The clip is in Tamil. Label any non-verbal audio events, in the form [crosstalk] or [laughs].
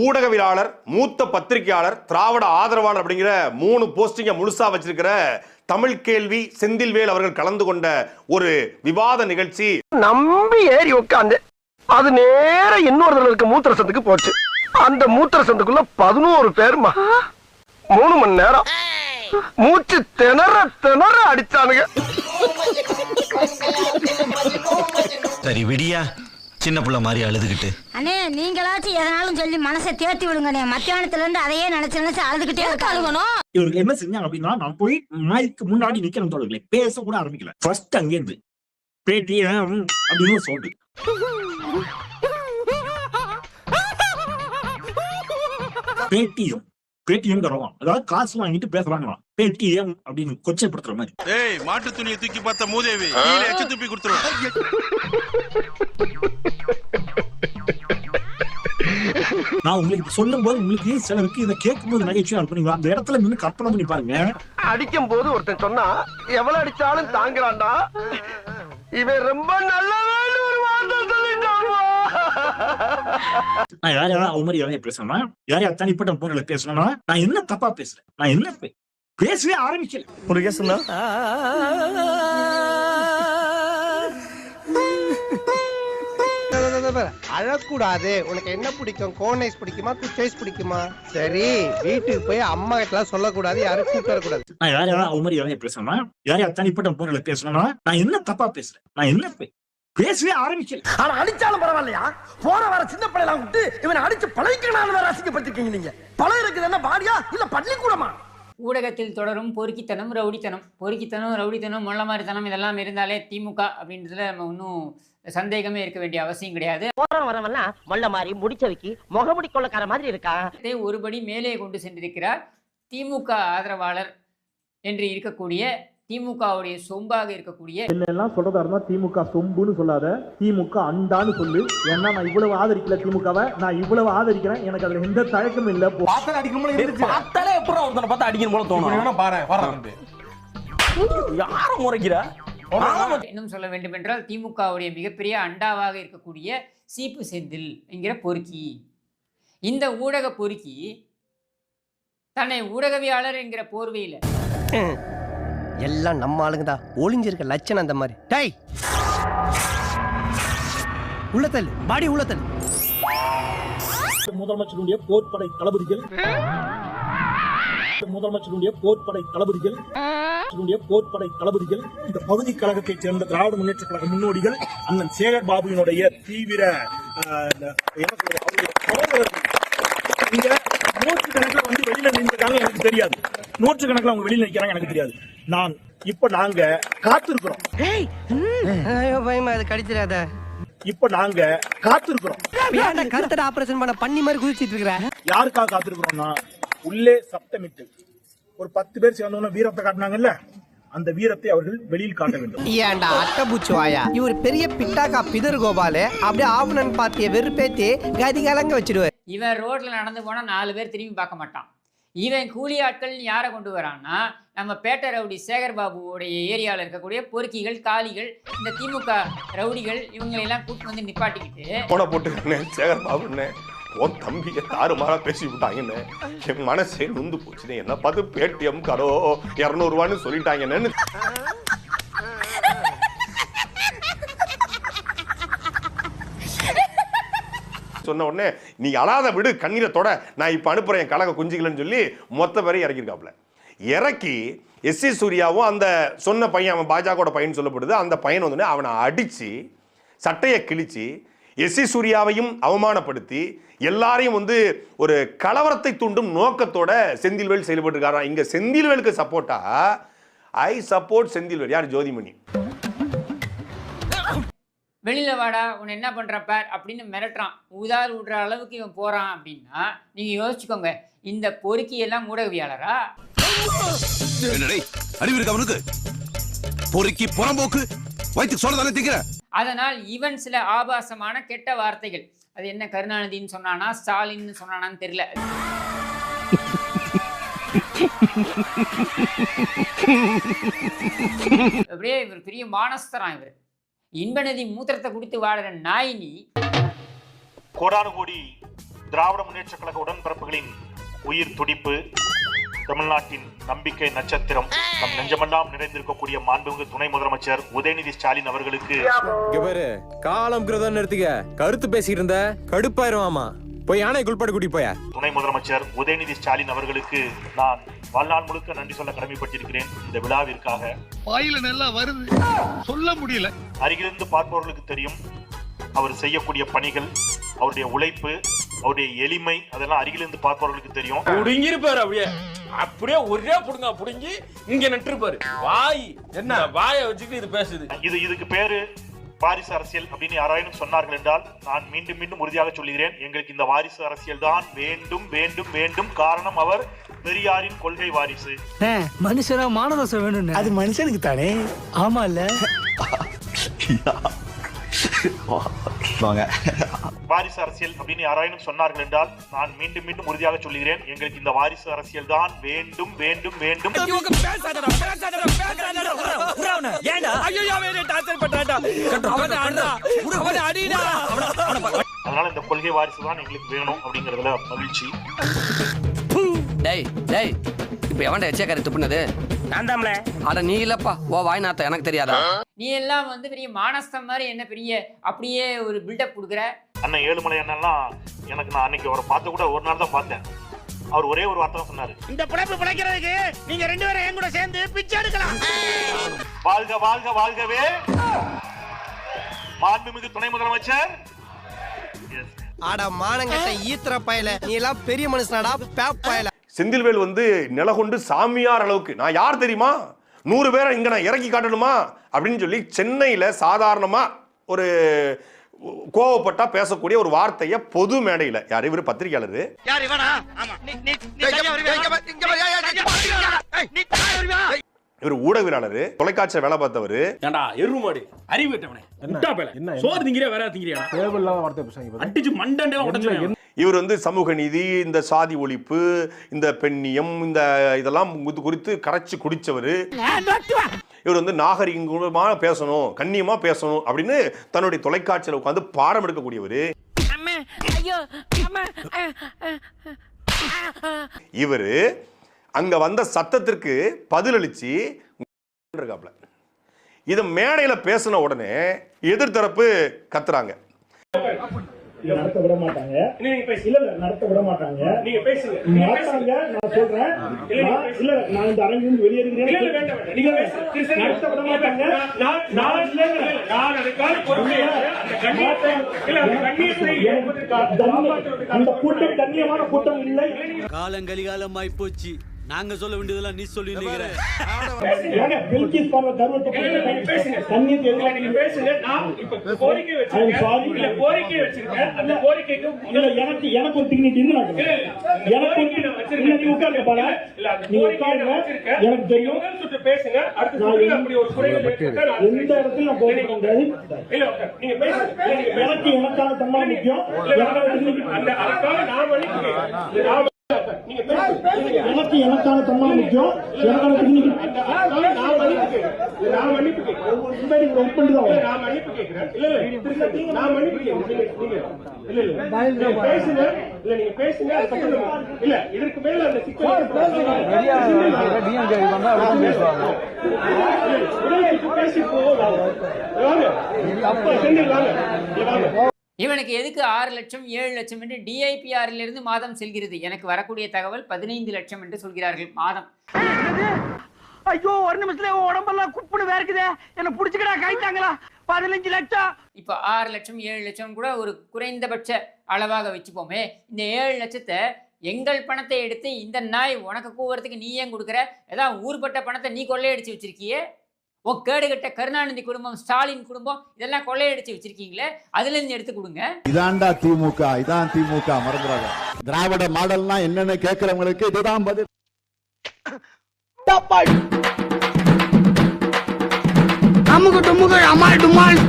ஊடகவியலாளர் மூத்த பத்திரிகையாளர் திராவிட ஆதரவாளர் அப்படிங்கிற மூணு போஸ்டிங்க முழுசா வச்சிருக்கிற தமிழ் கேள்வி செந்தில்வேல் அவர்கள் கலந்து கொண்ட ஒரு விவாத நிகழ்ச்சி. நம்பி ஏறி உட்காந்து அது நேர இன்னொரு இருக்க மூத்திர சந்துக்கு போச்சு. அந்த மூத்திர சந்துக்குள்ள பதினோரு பேருமா மூணு மணி நேரம். மூச்சு திணற திணற அடிச்சானுங்க. சரி விடியா. சின்ன புள்ள மாதிரி அழுதுகிட்டு. அண்ணே நீங்களாச்சும் எதனாலும் சொல்லி மனசை தேர்த்தி விடுங்கண்ணே. மத்தியானத்துல இருந்து அதையே நினைச்சு நினைச்சு அழுதுகிட்டே அழுகணும்? இவர்கள் என்ன செஞ்சாங்க அப்படின்னா நான் போய் மைக்கு முன்னாடி நிக்கணும் தோழர்களே. பேச கூட ஆரம்பிக்கல. ஃபர்ஸ்ட் அங்கேருந்து. பேடிஎம் அப்படின்னு சவுண்டு. பேடிஎம் பேடிஎம் தருவான். அதாவது காசு வாங்கிட்டு பேசுறாங்களாம். பேடிஎம் அப்படின்னு கொச்சைப்படுத்துற மாதிரி. ஏய் மாட்டு துணியை தூக்கி பார்த்த மூதேவி. எச்ச துப்பி கொடுத்துரும் நான் உங்களுக்கு சொல்லும் போது உங்களுக்கு சிலருக்கு இதை கேட்கும்போது நகைச்சுவையா இருக்கும். நீங்க அந்த இடத்துல நின்று கற்பனை பண்ணி பாருங்க. அடிக்கும் போது ஒருத்தன் சொன்னா எவ்வளவு அடிச்சாலும் தாங்குறான்டா. இவன் ரொம்ப நல்லவன் ஒரு வார்த்தை சொல்லிட்டான் நான் யார் யாரா அது மாதிரி யாரையா பேசணும்னா யார் யார் தனிப்பட்ட முறையில பேசணும்னா நான் என்ன தப்பா பேசுறேன்? நான் என்ன பே- பேசவே ஆரம்பிக்கல. ஒரு கேசுனா அழக்கூடாது. உனக்கு என்ன பிடிக்கும்? கோன் ஐஸ் பிடிக்குமா? குச் ஐஸ் பிடிக்குமா? சரி வீட்டுக்கு போய் அம்மா கிட்ட சொல்லக்கூடாது. யாரும் கூப்பிட்டு வரக்கூடாது. நான் யார் யாரா அது மாதிரி யாரையா பேசணும்னா யார் யார் தனிப்பட்ட முறையில பேசணும்னா நான் என்ன தப்பா பேசுறேன்? நான் என்ன பேசவே ஆரம்பிக்கல. ஆனா அடிச்சாலும் பரவாயில்லையா? போற வர சின்ன பிள்ளைலாம் விட்டு இவனை அடிச்சு பழகிக்கணும் வேற அசிங்கப்படுத்திருக்கீங்க நீங்க. பழம் இருக்குது என்ன பாடியா இல்ல பள்ளிக்கூடமா? ஊடகத்தில் தொடரும் பொறுக்கித்தனம் ரவுடித்தனம். பொறுக்கித்தனம் ரவுடித்தனம் முள்ள மாதிரித்தனம் இதெல்லாம் இருந்தாலே திமுக அப்படின்றதுல நம்ம ஒன்றும் சந்தேகமே இருக்க வேண்டிய அவசியம் கிடையாது. போறவன் வரவன்லாம் மொள்ள மாதிரி முடிச்சவைக்கு முகமுடி கொள்ளக்கார மாதிரி இருக்கா? இதை ஒருபடி மேலே கொண்டு சென்றிருக்கிறார் திமுக ஆதரவாளர் என்று இருக்கக்கூடிய திமுகவுடைய சொம்பாக இருக்கக்கூடிய என்னெல்லாம் சொல்றதா இருந்தா திமுக சொம்புன்னு சொல்லாத திமுக அண்டான்னு சொல்லு. ஏன்னா நான் இவ்வளவு ஆதரிக்கல திமுகவை. நான் இவ்வளவு ஆதரிக்கிறேன். எனக்கு அதுல எந்த தயக்கமும் இல்ல. பார்த்தாலே எப்பறம் ஒருத்தனை பார்த்தா அடிக்கணும் போல தோணும். பாரு வர யார முறைக்கிற? இன்னும் சொல்ல வேண்டும் என்றால் திமுகவுடைய மிகப்பெரிய அண்டாவாக இருக்கக்கூடிய சீப்பு செந்தில் என்கிற பொறுக்கி. இந்த ஊடக பொறுக்கி தன்னை ஊடகவியாளர் என்கிற போர்வையில் எல்லாம் நம்ம ஆளுங்க தான் ஒளிஞ்சிருக்க லட்சணம் அந்த மாதிரி. டேய்! உள்ளத்தல் பாடி உள்ளத்தல் முதலமைச்சருடைய போர்ப்படை தளபதிகள். முதலமைச்சருடைய போர்ப்படை தளபதிகள். போர்ப்படை தளபதிகள். இந்த பகுதி கழகத்தைச் சேர்ந்த திராவிட முன்னேற்ற கழக முன்னோடிகள் அண்ணன் சேகர் பாபுவினுடைய தீவிர இங்க நூற்றுக்கணக்கில் வந்து வெளியில நின்றுருக்காங்க எனக்கு தெரியாது. நூற்றுக்கணக்கில் அவங்க வெளியில நிக்கிறாங்க எனக்கு தெரியாது. நான் இப்ப நாங்க காத்திருக்கிறோம். ஐயோ பயமா அது கடிச்சிடாத. இப்ப நாங்க காத்திருக்கிறோம். கருத்தட ஆபரேஷன் பண்ண பண்ணி மாதிரி குதிச்சிட்டு இருக்கிற. யாருக்காக காத்திருக்கிறோம்னா உள்ளே சப்தமிட்டு. ஒரு பத்து பேர் சேர்ந்தவங்க வீரத்தை காட்டினாங்கல்ல? அந்த வீரத்தை அவர்கள் வெளியில் காட்ட வேண்டும். ஏன்டா அட்டபூச்சி வாயா? இவர் பெரிய பிட்டாக்கா பிதர் கோபாலு. அப்படியே ஆவுனன் பாத்திய வெறுப்பேத்தி கதி கலங்க வச்சிடுவார். இவன் ரோட்டில் நடந்து போனால் நாலு பேர் திரும்பி பார்க்க மாட்டான். இவன் கூலி ஆட்கள் யாரை கொண்டு வரான்னா நம்ம பேட்டை ரவுடி சேகர் பாபுவோடைய ஏரியாவில் இருக்கக்கூடிய பொறுக்கிகள் காளிகள் இந்த திமுக ரவுடிகள் இவங்களையெல்லாம் கூட்டு வந்து நிப்பாட்டிக்கிட்டு போன போட்டுக்கண்ணே சேகர் பாபுன்னு உன் தம்பியை தாறுமாறா பேசி விட்டாங்கன்னு என் மனசே நொந்து போச்சுன்னு என்ன பார்த்து பேடிஎம் கரோ இரநூறுவான்னு சொல்லிட்டாங்கன்னு சொன்ன உடனே நீ அழாத விடு கண்ணீரை தொட நான் இப்போ அனுப்புறேன் கழக குஞ்சுகள்னு சொல்லி மொத்த பேரையும் இறக்கியிருக்காப்புல. இறக்கி எஸ்சி சூர்யாவும் அந்த சொன்ன பையன் அவன் பாஜகவோட பையன் சொல்லப்படுது அந்த பையன் வந்து அவனை அடிச்சு சட்டையை கிழிச்சு எஸ்சி சூர்யாவையும் அவமானப்படுத்தி எல்லாரையும் வந்து ஒரு கலவரத்தை தூண்டும் நோக்கத்தோட செந்தில்வேல் செயல்பட்டு இங்க செந்தில்வேலுக்கு சப்போர்ட்டா? I support Senthilvel. யார்? ஜோதிமணி. வெளியில வாடா உன்னை என்ன பண்ற பார் அப்படின்னு மிரட்டுறான். உதார் விடுற அளவுக்கு இவன் போறான் அப்படின்னா நீங்க யோசிச்சுக்கோங்க இந்த பொறுக்கி எல்லாம் ஊடகவியாளரா என்னடே அறிவு இருக்கு அவனுக்கு? பொறுக்கி புறம்போக்கு வயிற்றுக்கு சொல்ல தானே திங்கிற அதனால் இவன் சில ஆபாசமான கெட்ட வார்த்தைகள். அது என்ன கருணாநிதின்னு சொன்னானா ஸ்டாலின்னு சொன்னானான்னு தெரியல. அப்படியே இவர் பெரிய மானஸ்தரான் இவர். இன்பநதி மூத்திரத்தை குடித்து வாடுற நாய் நீ கோடானு கோடி திராவிட முன்னேற்ற கழக உடன்பிறப்புகளின் உயிர் துடிப்பு தமிழ்நாட்டின் நம்பிக்கை நட்சத்திரம் நம் நெஞ்சமெல்லாம் நிறைந்திருக்கக்கூடிய மாண்புமிகு துணை முதலமைச்சர் உதயநிதி ஸ்டாலின் அவர்களுக்கு காலம் கிரதம் நிறுத்திக்க. கருத்து பேசிட்டு இருந்த கடுப்பாயிருவாமா போய் யானை குள்பாடு கூட்டி போய? துணை முதலமைச்சர் உதயநிதி ஸ்டாலின் அவர்களுக்கு நான் வாழ்நாள் முழுக்க நன்றி சொல்ல கடமைப்பட்டிருக்கிறேன் இந்த விழாவிற்காக. வாயில நல்லா வருது. சொல்ல முடியல. அருகிலிருந்து பார்ப்பவர்களுக்கு தெரியும் அவர் செய்யக்கூடிய பணிகள் அவருடைய உழைப்பு அவருடைய எளிமை அதெல்லாம் அருகிலிருந்து பார்ப்பவர்களுக்கு தெரியும். புடுங்கிருப்பாரு அப்படியே. அப்படியே ஒரே புடுங்க புடுங்கி இங்க நட்டுருப்பாரு வாய் என்ன வாயை வச்சுக்கிட்டு இது பேசுது. இது இதுக்கு பேரு வாரிசு அரசியல் அப்படின்னு யாராயினும் சொன்னார்கள் என்றால் நான் மீண்டும் மீண்டும் உறுதியாக சொல்கிறேன் எங்களுக்கு இந்த வாரிசு அரசியல் தான் வேண்டும் வேண்டும் வேண்டும். காரணம் அவர் பெரியாரின் கொள்கை வாரிசு. மனுஷனா மானரசம் வேணும் அது மனுஷனுக்கு தானே ஆமா இல்ல [laughs] வாரிசு அரசியல் அப்படின்னு யாராயினும் சொன்னார்கள் என்றால் நான் மீண்டும் மீண்டும் உறுதியாக சொல்கிறேன் எங்களுக்கு இந்த வாரிசு அரசியல் தான் வேண்டும் வேண்டும் வேண்டும். அதனால இந்த கொள்கை வாரிசு தான் எங்களுக்கு வேணும் அப்படிங்கறதுல மகிழ்ச்சி. டேய் டேய். இப்ப எவன்டா எச்சக்காரி துப்புனது? நான் அட நீ இல்லப்பா. ஓ வாய் நாத்த எனக்கு தெரியாதா? நீ எல்லாம் வந்து பெரிய மானஸ்தம் மாதிரி என்ன பெரிய அப்படியே ஒரு பில்டப் கொடுக்குற? அண்ணன் ஏழுமலை அண்ணன்லாம் எனக்கு நான் அன்னைக்கு அவரை பார்த்து கூட ஒரு நாள் தான் பார்த்தேன். அவர் ஒரே ஒரு வார்த்தை சொன்னாரு. இந்த பிழைப்பு பிழைக்கிறதுக்கு நீங்க ரெண்டு பேரும் என் கூட சேர்ந்து பிச்சை எடுக்கலாம். வாழ்க வாழ்க வாழ்கவே. மாண்புமிகு துணை முதலமைச்சர். ஆடா மானங்கட்ட ஈத்திர பயல. நீ எல்லாம் பெரிய மனுஷனாடா பேப் பயல. செந்தில்வேல் வந்து நிலகொண்டு சாமியார் அளவுக்கு. நான் யார் தெரியுமா? நூறு பேரை இங்க நான் இறக்கி காட்டணுமா? அப்படின்னு சொல்லி சென்னையில சாதாரணமா ஒரு கோவப்பட்டா பேசக்கூடிய ஒரு வார்த்தையை பொது மேடையில. யார் இவர்? பத்திரிகையாளர். யார் இவனா? ஆமா. நீ நீ நீ தனியா வருவியா? இவர் ஊடகவியலாளர் தொலைக்காட்சியில் வேலை பார்த்தவர். ஏண்டா எருமாடு அறிவு பேல சோறு திங்கிறியா வேற திங்கிறியா? தேவையில்லாத வார்த்தை அடிச்சு மண்டண்டெல்லாம் உடச்சு இவர் வந்து சமூக நீதி இந்த சாதி ஒழிப்பு இந்த பெண்ணியம் இந்த இதெல்லாம் இது குறித்து கரைச்சு குடிச்சவர். இவர் வந்து நாகரிகமாக பேசணும் கண்ணியமாக பேசணும் அப்படின்னு தன்னுடைய தொலைக்காட்சியில் உட்காந்து பாடம் எடுக்கக்கூடியவர். இவர் அங்க வந்த சத்தத்திற்கு பதிலளிச்சு இருக்காப்ல. இதை மேடையில பேசின உடனே எதிர்த்தரப்பு கத்துறாங்க. இல்ல நடத்த விட மாட்டாங்க. இல்ல இல்ல நடத்த விட மாட்டாங்க. நீங்க பேசுங்க. நடத்தாங்க நான் சொல்றேன். இல்ல நான் இந்த அரங்கிலிருந்து வெளியேறுகிறேன் இல்ல வேண்டாம் வேண்டாம். நீங்க பேசுங்க. நடத்த விட மாட்டாங்க. நான் நான் இல்ல நான் அதுக்காக அந்த கூட்டம் கண்ணியமான கூட்டம் இல்லை. காலங்கலிகாலமாய் போச்சு நாங்க சொல்ல வேண்டியதெல்லாம் நீ சொல்லி எனக்கு எனக்கு ஒரு டிக்னிட்டி இருக்கு எனக்கு உட்காருங்க பாரு உட்காருங்க தெரியும் பேசுங்க எந்த இடத்துல நான் முடியாது எனக்கான முக்கியம் எனக்கு எனக்கான சம்பளம் முக்கியம். எனக்கான டிக்னிட்டி நான் மன்னிப்பு கேட்கிறேன் பேசுங்க இல்ல நீங்க பேசுங்க இல்ல இதற்கு மேல அந்த சிக்கல் பேசி அப்ப வாங்க இவனுக்கு எதுக்கு ஆறு லட்சம் ஏழு லட்சம் என்று டிஐபிஆரில் இருந்து மாதம் செல்கிறது? எனக்கு வரக்கூடிய தகவல் பதினைந்து லட்சம் என்று சொல்கிறார்கள் மாதம். ஐயோ ஒரு நிமிஷத்துல உடம்பெல்லாம் குப்புனு வேர்க்குதே. என்ன புடிச்சுக்கடா கைத்தாங்களா பதினஞ்சு லட்சம். இப்போ ஆறு லட்சம் ஏழு லட்சம் கூட ஒரு குறைந்தபட்ச அளவாக வச்சுப்போமே. இந்த ஏழு லட்சத்தை எங்கள் பணத்தை எடுத்து இந்த நாய் உனக்கு கூவுறதுக்கு நீ ஏன் கொடுக்குற? ஏதாவது ஊர்பட்ட பணத்தை நீ கொள்ளையடிச்சு வச்சிருக்கியே? உன் கேடுகட்ட கருணாநிதி குடும்பம் ஸ்டாலின் குடும்பம் இதெல்லாம் கொள்ளையடிச்சு வச்சிருக்கீங்களே அதுல இருந்து எடுத்து கொடுங்க. இதான்டா திமுக இதான் திமுக மறந்துடாத திராவிட மாடல்னா என்னன்னு கேக்குறவங்களுக்கு இதுதான் பதில். அமுக டுமுக அமால் டுமால்.